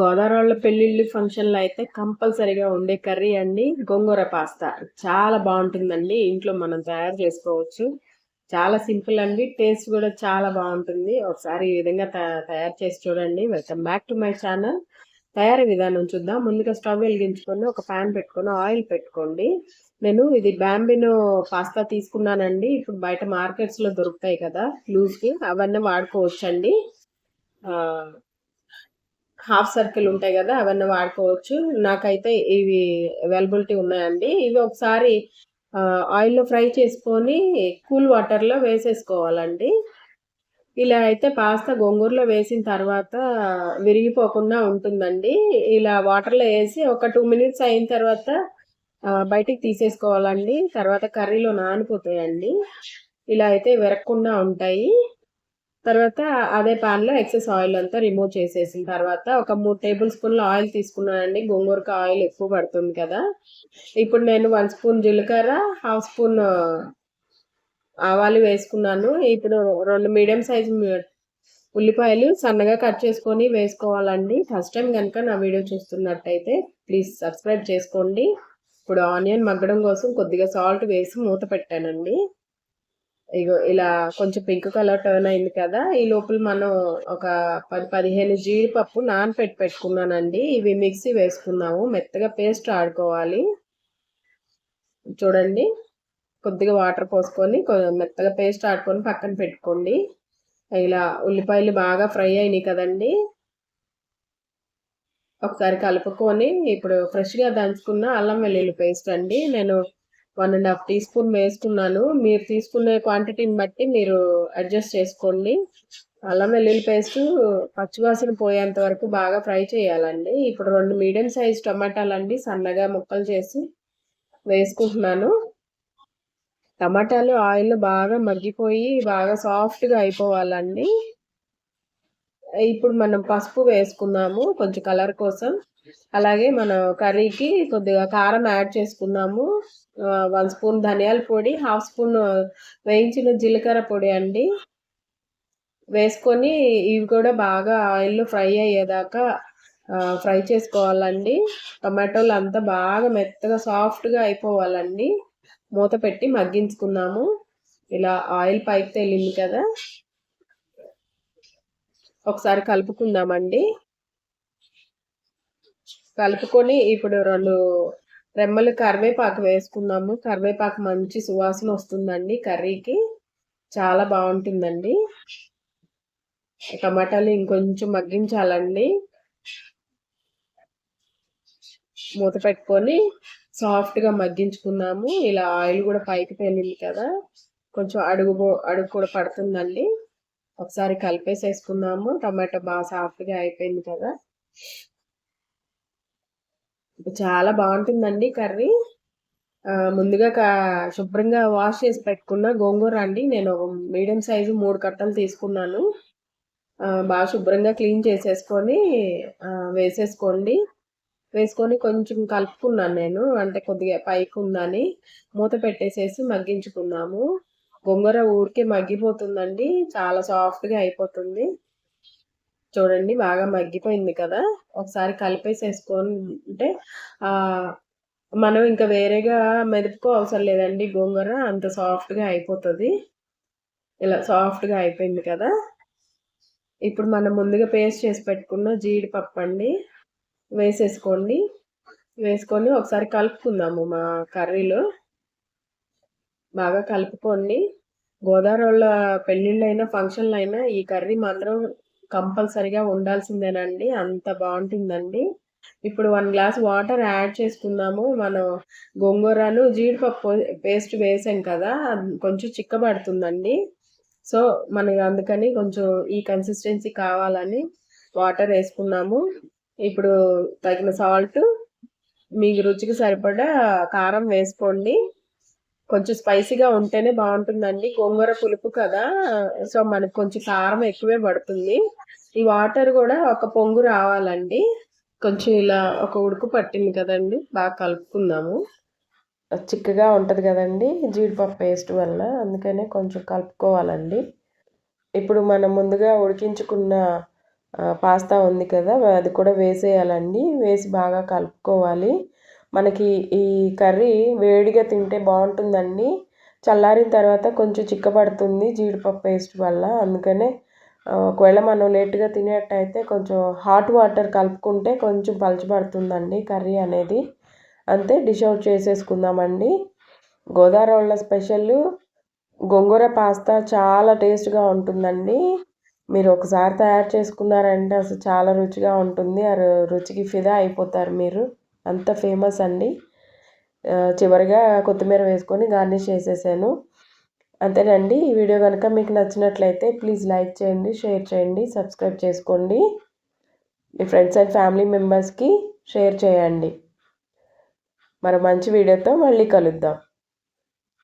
గోదావరిలో పెళ్ళిళ్ళు ఫంక్షన్లో అయితే కంపల్సరీగా ఉండే కర్రీ అండి. గోంగూర పాస్తా. చాలా బాగుంటుందండి. ఇంట్లో మనం తయారు చేసుకోవచ్చు. చాలా సింపుల్ అండి. టేస్ట్ కూడా చాలా బాగుంటుంది. ఒకసారి ఈ విధంగా తయారు చేసి చూడండి. Welcome back to my channel. తయారీ విధానం చూద్దాం. ముందుగా స్టవ్ వెలిగించుకొని ఒక ప్యాన్ పెట్టుకొని ఆయిల్ పెట్టుకోండి. నేను ఇది బ్యాంబినో పాస్తా తీసుకున్నానండి. ఇప్పుడు బయట మార్కెట్స్లో దొరుకుతాయి కదా లూజ్కి అవన్నీ వాడుకోవచ్చండి. హాఫ్ సర్కిల్ ఉంటాయి కదా అవన్నీ వాడుకోవచ్చు. నాకైతే ఇవి అవైలబిలిటీ ఉన్నాయండి. ఇవి ఒకసారి ఆయిల్లో ఫ్రై చేసుకొని కూల్ వాటర్లో వేసేసుకోవాలండి. ఇలా అయితే పాస్తా గోంగూరలో వేసిన తర్వాత విరిగిపోకుండా ఉంటుందండి. ఇలా వాటర్లో వేసి ఒక టూ మినిట్స్ అయిన తర్వాత బయటికి తీసేసుకోవాలండి. తర్వాత కర్రీలో నానిపోతాయండి. ఇలా అయితే విరగకుండా ఉంటాయి. తర్వాత అదే ప్యాన్లో ఎక్సెస్ ఆయిల్ అంతా రిమూవ్ చేసేసిన తర్వాత ఒక మూడు టేబుల్ స్పూన్ల ఆయిల్ తీసుకున్నానండి. గోంగూరకి ఆయిల్ ఎక్కువ పడుతుంది కదా. ఇప్పుడు నేను వన్ స్పూన్ జీలకర్ర హాఫ్ స్పూన్ ఆవాలు వేసుకున్నాను. ఇప్పుడు రెండు మీడియం సైజు ఉల్లిపాయలు సన్నగా కట్ చేసుకొని వేసుకోవాలండి. ఫస్ట్ టైం కనుక నా వీడియో చూస్తున్నట్టయితే ప్లీజ్ సబ్స్క్రైబ్ చేసుకోండి. ఇప్పుడు ఆనియన్ మగ్గడం కోసం కొద్దిగా సాల్ట్ వేసి మూత పెట్టానండి. ఇగో ఇలా కొంచెం పింక్ కలర్ టర్న్ అయింది కదా ఈ లోపల మనం ఒక పది పదిహేను జీడిపప్పు నానపెట్టి పెట్టుకున్నానండి. ఇవి మిక్సీ వేసుకున్నాము మెత్తగా పేస్ట్ ఆడుకోవాలి. చూడండి. కొద్దిగా వాటర్ పోసుకొని మెత్తగా పేస్ట్ ఆడుకొని పక్కన పెట్టుకోండి. ఇలా ఉల్లిపాయలు బాగా ఫ్రై అయినాయి కదండి. ఒకసారి కలుపుకొని ఇప్పుడు ఫ్రెష్గా దంచుకున్న అల్లం వెల్లుల్లి పేస్ట్ అండి. నేను one and half teaspoon వేసుకున్నాను మీరు తీసుకునే క్వాంటిటీని బట్టి మీరు అడ్జస్ట్ చేసుకోండి. అల్లం వెల్లుల్లి పేస్ట్ పచ్చివాసన పోయేంత వరకు బాగా ఫ్రై చేయాలండి. ఇప్పుడు రెండు మీడియం సైజ్ టమాటాలండి సన్నగా ముక్కలు చేసి వేసుకుంటున్నాను. టమాటాలు ఆయిల్ బాగా మగ్గిపోయి బాగా సాఫ్ట్గా అయిపోవాలండి. ఇప్పుడు మనం పసుపు వేసుకున్నాము కొంచెం కలర్ కోసం. అలాగే మన కర్రీకి కొద్దిగా కారం యాడ్ చేసుకున్నాము వన్ స్పూన్ ధనియాల పొడి హాఫ్ స్పూన్ వేయించిన జీలకర్ర పొడి అండి. వేసుకొని ఇవి కూడా బాగా ఆయిల్లో ఫ్రై అయ్యేదాకా ఫ్రై చేసుకోవాలండి. టమాటోలు అంతా బాగా మెత్తగా సాఫ్ట్గా అయిపోవాలండి. మూత పెట్టి మగ్గించుకున్నాము ఇలా ఆయిల్ పైకి తేలింది కదా. ఒకసారి కలుపుకుందామండి. కలుపుకొని ఇప్పుడు రెండు రెమ్మలు కరివేపాకు వేసుకున్నాము కరివేపాకు మంచి సువాసన వస్తుందండి కర్రీకి. చాలా బాగుంటుందండి. టమాటాలు ఇంకొంచెం మగ్గించాలండి. మూత పెట్టుకొని సాఫ్ట్గా మగ్గించుకున్నాము ఇలా ఆయిల్ కూడా పైకి తేలింది కదా. కొంచెం అడుగు అడుగు కూడా పడుతుందండి. ఒకసారి కలిపేసేసుకున్నాము టమాటో బాగా సాఫ్ట్గా అయిపోయింది కదా. చాలా బాగుంటుందండి కర్రీ. ముందుగా శుభ్రంగా వాష్ చేసి పెట్టుకున్న గోంగూర అండి. నేను మీడియం సైజు మూడు కట్టలు తీసుకున్నాను. బాగా శుభ్రంగా క్లీన్ చేసేసుకొని వేసేసుకోండి. వేసుకొని కొంచెం కలుపుకున్నాను నేను. అంటే కొద్దిగా పైకి ఉందని మూత పెట్టేసేసి మగ్గించుకున్నాము. గోంగూర ఊరికే మగ్గిపోతుందండి. చాలా సాఫ్ట్గా అయిపోతుంది. చూడండి బాగా మగ్గిపోయింది కదా. ఒకసారి కలిపేసేసుకుంటే మనం ఇంకా వేరేగా మెదుపుకో అవసరం లేదండి. గోంగూర అంత సాఫ్ట్గా అయిపోతుంది. ఇలా సాఫ్ట్గా అయిపోయింది కదా. ఇప్పుడు మనం ముందుగా పేస్ట్ చేసి పెట్టుకున్న జీడిపప్పు అండి వేసేసుకోండి. వేసుకొని ఒకసారి కలుపుకుందాము మా కర్రీలో. బాగా కలుపుకోండి. గోదావరిలో పెళ్ళిళ్ళైనా ఫంక్షన్లు అయినా ఈ కర్రీ మాత్రం కంపల్సరిగా ఉండాల్సిందేనండి. అంత బాగుంటుందండి. ఇప్పుడు వన్ గ్లాస్ వాటర్ యాడ్ చేసుకుందాము. మనం గోంగూరను జీడిపప్పు పేస్ట్ వేసాం కదా కొంచెం చిక్కబడుతుందండి. సో మనకి అందుకని కొంచెం ఈ కన్సిస్టెన్సీ కావాలని వాటర్ వేసుకున్నాము. ఇప్పుడు తగిన సాల్ట్ మీకు రుచికి సరిపడా కారం వేసుకోండి. కొంచెం స్పైసీగా ఉంటేనే బాగుంటుందండి. గోంగూర పులుపు కదా సో మనకు కొంచెం కారం ఎక్కువే పడుతుంది. ఈ వాటర్ కూడా ఒక పొంగు రావాలండి. కొంచెం ఇలా ఒక ఉడుకు పట్టింది కదండి బాగా కలుపుకుందాము. చిక్కగా ఉంటుంది కదండి జీడిపప్పు పేస్ట్ వల్ల అందుకనే కొంచెం కలుపుకోవాలండి. ఇప్పుడు మనం ముందుగా ఉడికించుకున్న పాస్తా ఉంది కదా అది కూడా వేసేయాలండి. వేసి బాగా కలుపుకోవాలి. మనకి ఈ కర్రీ వేడిగా తింటే బాగుంటుందండి. చల్లారిన తర్వాత కొంచెం చిక్కబడుతుంది జీడిపప్పు పేస్ట్ వల్ల. అందుకనే ఒకవేళ మనం లేట్గా తినేటైతే కొంచెం హాట్ వాటర్ కలుపుకుంటే కొంచెం పలచబడుతుందండి కర్రీ అనేది. అంతే డిష్ అవుట్ చేసేసుకుందామండి. గోదావరి స్పెషల్ గోంగూర పాస్తా చాలా టేస్ట్గా ఉంటుందండి. మీరు ఒకసారి తయారు చేసుకున్నారంటే అసలు చాలా రుచిగా ఉంటుంది. ఆ రుచికి ఫిదా అయిపోతారు మీరు. అంత ఫేమస్ అండి. చివరిగా కొత్తిమీర వేసుకొని గార్నిష్ చేసేసాను. అంతేనండి ఈ వీడియో కనుక మీకు నచ్చినట్లయితే ప్లీజ్ లైక్ చేయండి షేర్ చేయండి సబ్స్క్రైబ్ చేసుకోండి. మీ ఫ్రెండ్స్ అండ్ ఫ్యామిలీ మెంబర్స్కి షేర్ చేయండి. మరి మంచి వీడియోతో మళ్ళీ కలుద్దాం.